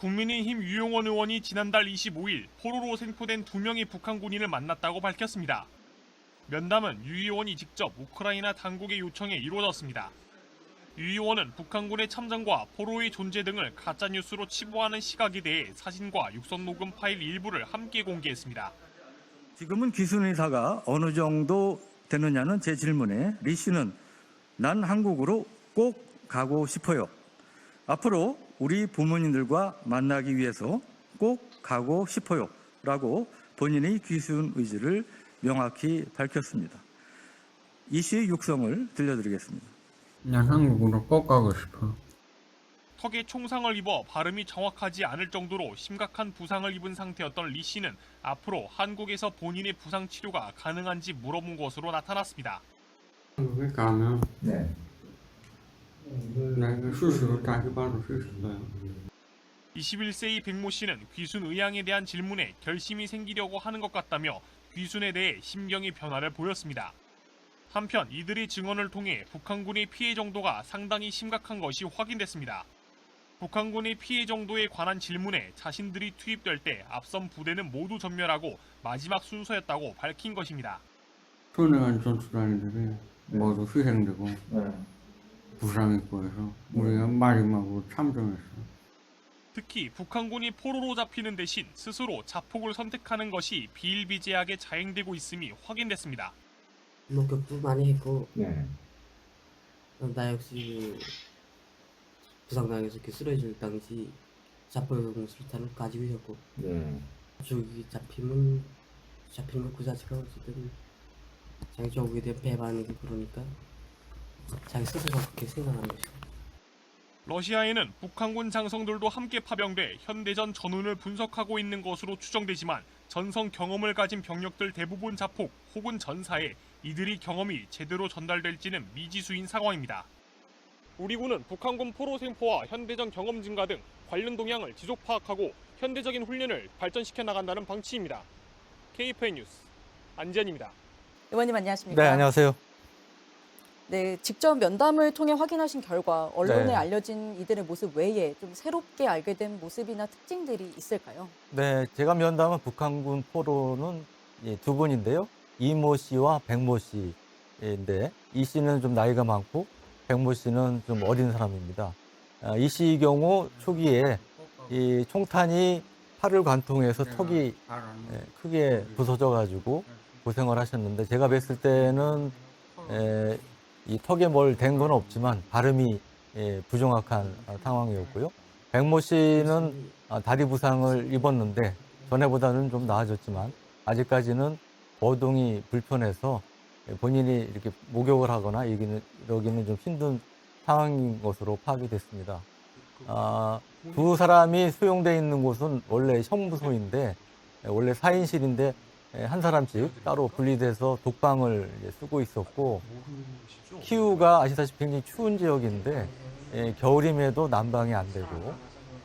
국민의힘 유용원 의원이 지난달 25일 포로로 생포된 두 명의 북한 군인을 만났다고 밝혔습니다. 면담은 유 의원이 직접 우크라이나 당국의 요청에 이루어졌습니다. 유 의원은 북한군의 참전과 포로의 존재 등을 가짜뉴스로 치부하는 시각에 대해 사진과 육성 녹음 파일 일부를 함께 공개했습니다. 지금은 기순 의사가 어느 정도 되느냐는 제 질문에 리 씨는 난 한국으로 꼭 가고 싶어요. 앞으로 우리 부모님들과 만나기 위해서 꼭 가고 싶어요. 라고 본인의 귀순 의지를 명확히 밝혔습니다. 이 씨의 육성을 들려드리겠습니다. 난 한국으로 꼭 가고 싶어. 턱에 총상을 입어 발음이 정확하지 않을 정도로 심각한 부상을 입은 상태였던 리 씨는 앞으로 한국에서 본인의 부상 치료가 가능한지 물어본 것으로 나타났습니다. 한국에 가면 네. 내가 수술을 다시 받을 수 있어요. 21세의 백모 씨는 귀순 의향에 대한 질문에 결심이 생기려고 하는 것 같다며 귀순에 대해 심경의 변화를 보였습니다. 한편 이들의 증언을 통해 북한군의 피해 정도가 상당히 심각한 것이 확인됐습니다. 북한군의 피해 정도에 관한 질문에 자신들이 투입될 때 앞선 부대는 모두 전멸하고 마지막 순서였다고 밝힌 것입니다. 손해간 전투단들이 모두 희생되고 부상했고 해서 우리가 마지막으로 참전했어. 특히 북한군이 포로로 잡히는 대신 스스로 자폭을 선택하는 것이 비일비재하게 자행되고 있음이 확인됐습니다. 목격도 많이 했고 네. 어, 나 역시 그 부상당해서 이렇게 쓰러질 당시 자포용 술탄을 가지고 있었고 네. 저기 잡히면 잡히는 것그 자체가 어쨌든 자기 조국에 대한 배반이고 그러니까 자기 스스로 그렇게 생각하는 것이죠. 러시아에는 북한군 장성들도 함께 파병돼 현대전 전운을 분석하고 있는 것으로 추정되지만 전성 경험을 가진 병력들 대부분 자폭 혹은 전사에 이들이 경험이 제대로 전달될지는 미지수인 상황입니다. 우리 군은 북한군 포로 생포와 현대전 경험 증가 등 관련 동향을 지속 파악하고 현대적인 훈련을 발전시켜 나간다는 방침입니다. KFN 뉴스 안지현입니다. 의원님 안녕하십니까? 네, 안녕하세요. 네, 직접 면담을 통해 확인하신 결과 언론에 네. 알려진 이들의 모습 외에 좀 새롭게 알게 된 모습이나 특징들이 있을까요? 네, 제가 면담한 북한군 포로는 이두 분인데요. 이모 씨와 백모 씨인데 이 씨는 좀 나이가 많고 백모 씨는 좀 어린 사람입니다. 아, 이 씨의 경우 초기에 이 총탄이 팔을 관통해서 턱이 예, 크게 부서져 가지고 고생을 하셨는데 제가 뵀을 때는 에, 이 턱에 뭘 댄 건 없지만 발음이 예, 부정확한 아, 상황이었고요. 백모 씨는 아, 다리 부상을 입었는데 전에보다는 좀 나아졌지만 아직까지는 거동이 불편해서 예, 본인이 이렇게 목욕을 하거나 여기는 좀 힘든 상황인 것으로 파악이 됐습니다. 아, 두 사람이 수용돼 있는 곳은 원래 형무소인데 예, 원래 4인실인데 한 사람씩 따로 분리돼서 독방을 쓰고 있었고 키우가 아시다시피 굉장히 추운 지역인데 예, 겨울임에도 난방이 안 되고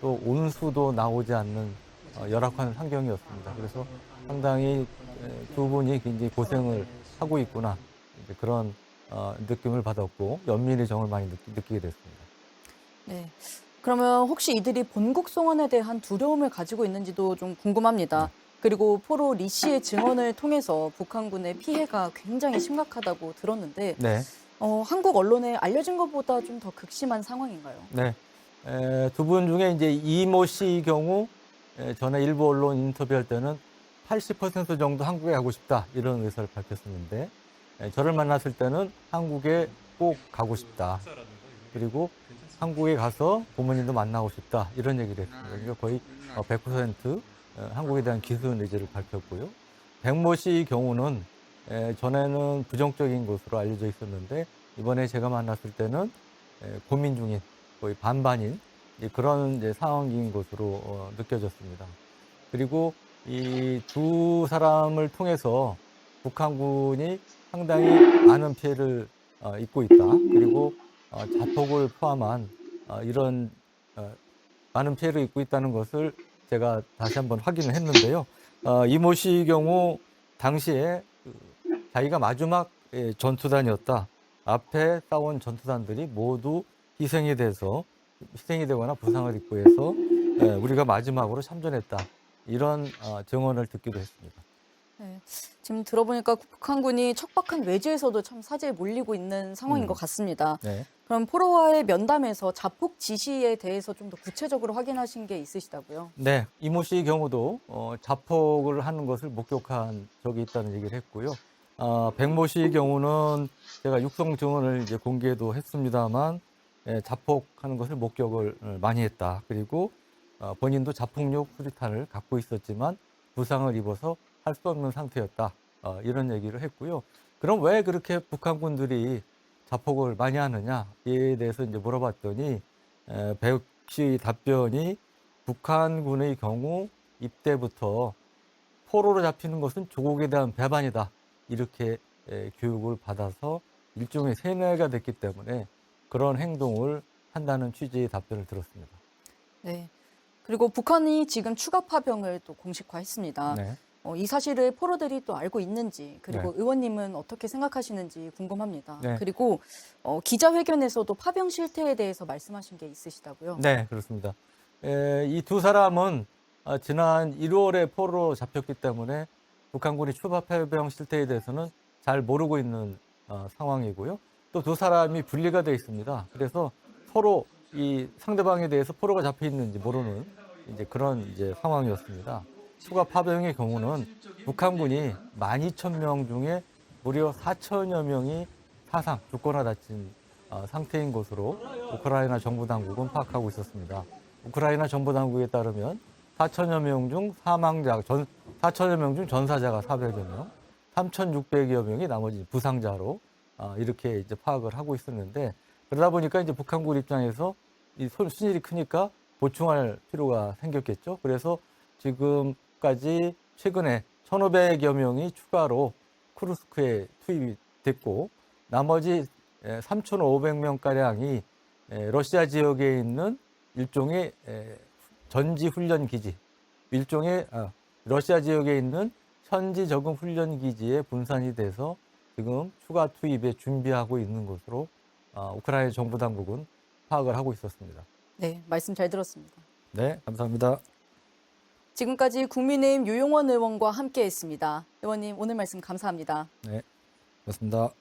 또 온수도 나오지 않는 어, 열악한 환경이었습니다. 그래서 상당히 에, 두 분이 굉장히 고생을 하고 있구나 그런 어, 느낌을 받았고 연민의 정을 많이 느끼, 느끼게 됐습니다. 네. 그러면 혹시 이들이 본국 송환에 대한 두려움을 가지고 있는지도 좀 궁금합니다. 그리고 포로 리 씨의 증언을 통해서 북한군의 피해가 굉장히 심각하다고 들었는데 네. 어, 한국 언론에 알려진 것보다 좀 더 극심한 상황인가요? 네. 두 분 중에 이제 이모 씨의 경우 에, 전에 일부 언론 인터뷰할 때는 80% 정도 한국에 가고 싶다 이런 의사를 밝혔었는데 에, 저를 만났을 때는 한국에 꼭 가고 싶다. 그리고 한국에 가서 부모님도 만나고 싶다 이런 얘기를 했습니다. 그러니까 거의 어, 100% 어, 한국에 대한 기술 의지를 밝혔고요. 백모 씨의 경우는 에, 전에는 부정적인 것으로 알려져 있었는데 이번에 제가 만났을 때는 에, 고민 중인 거의 반반인 그런 상황인 것으로 어, 느껴졌습니다. 그리고 이 두 사람을 통해서 북한군이 상당히 많은 피해를 어, 입고 있다. 그리고 어, 자폭을 포함한 어, 이런 어, 많은 피해를 입고 있다는 것을 제가 다시 한번 확인을 했는데요. 어, 이모 씨의 경우 당시에 그 자기가 마지막 예, 전투단이었다. 앞에 싸운 전투단들이 모두 희생이 돼서 희생이 되거나 부상을 입고 해서 예, 우리가 마지막으로 참전했다 이런 어, 증언을 듣기도 했습니다. 네. 지금 들어보니까 북한군이 척박한 외지에서도 참 사제에 몰리고 있는 상황인 음. 것 같습니다. 네. 그럼 포로와의 면담에서 자폭 지시에 대해서 좀 더 구체적으로 확인하신 게 있으시다고요? 네, 이모 씨의 경우도 어, 자폭을 하는 것을 목격한 적이 있다는 얘기를 했고요. 아, 백모 씨의 경우는 제가 육성 증언을 이제 공개도 했습니다만 예, 자폭하는 것을 목격을 어, 많이 했다. 그리고 어, 본인도 자폭력 수리탄을 갖고 있었지만 부상을 입어서 할 수 없는 상태였다. 어, 이런 얘기를 했고요. 그럼 왜 그렇게 북한군들이 자폭을 많이 하느냐에 대해서 이제 물어봤더니 에, 백 씨의 답변이 북한군의 경우 입대부터 포로로 잡히는 것은 조국에 대한 배반이다. 이렇게 에, 교육을 받아서 일종의 세뇌가 됐기 때문에 그런 행동을 한다는 취지의 답변을 들었습니다. 네. 그리고 북한이 지금 추가 파병을 또 공식화했습니다. 네. 어, 이 사실을 포로들이 또 알고 있는지 그리고 네. 의원님은 어떻게 생각하시는지 궁금합니다. 네. 그리고 어, 기자회견에서도 파병 실태에 대해서 말씀하신 게 있으시다고요? 네, 그렇습니다. 이 두 사람은 어, 지난 1월에 포로로 잡혔기 때문에 북한군이 추가 파병 실태에 대해서는 잘 모르고 있는 어, 상황이고요. 또 두 사람이 분리가 되어 있습니다. 그래서 서로 이 상대방에 대해서 포로가 잡혀 있는지 모르는 이제 그런 이제 상황이었습니다. 추가 파병의 경우는 북한군이 12,000명 중에 무려 4천여 명이 사상 죽거나 다친 어, 상태인 것으로 우크라이나 정부 당국은 파악하고 있었습니다. 우크라이나 정부 당국에 따르면 4천여 명 중 사망자, 전, 4천여 명 중 전사자가 400여 명, 3,600여 명이 나머지 부상자로 아, 이렇게 이제 파악을 하고 있었는데 그러다 보니까 이제 북한군 입장에서 이 손- 순일이 크니까 보충할 필요가 생겼겠죠. 그래서 지금 까지 최근에 1,500여 명이 추가로 쿠르스크에 투입이 됐고 나머지 3,500명 가량이 러시아 지역에 있는 일종의 에, 전지 훈련 기지, 일종의 아, 러시아 지역에 있는 현지 적응 훈련 기지에 분산이 돼서 지금 추가 투입에 준비하고 있는 것으로 아, 우크라이나 정부 당국은 파악을 하고 있었습니다. 네, 말씀 잘 들었습니다. 네, 감사합니다. 지금까지 국민의힘 유용원 의원과 함께했습니다. 의원님 오늘 말씀 감사합니다. 네, 고맙습니다.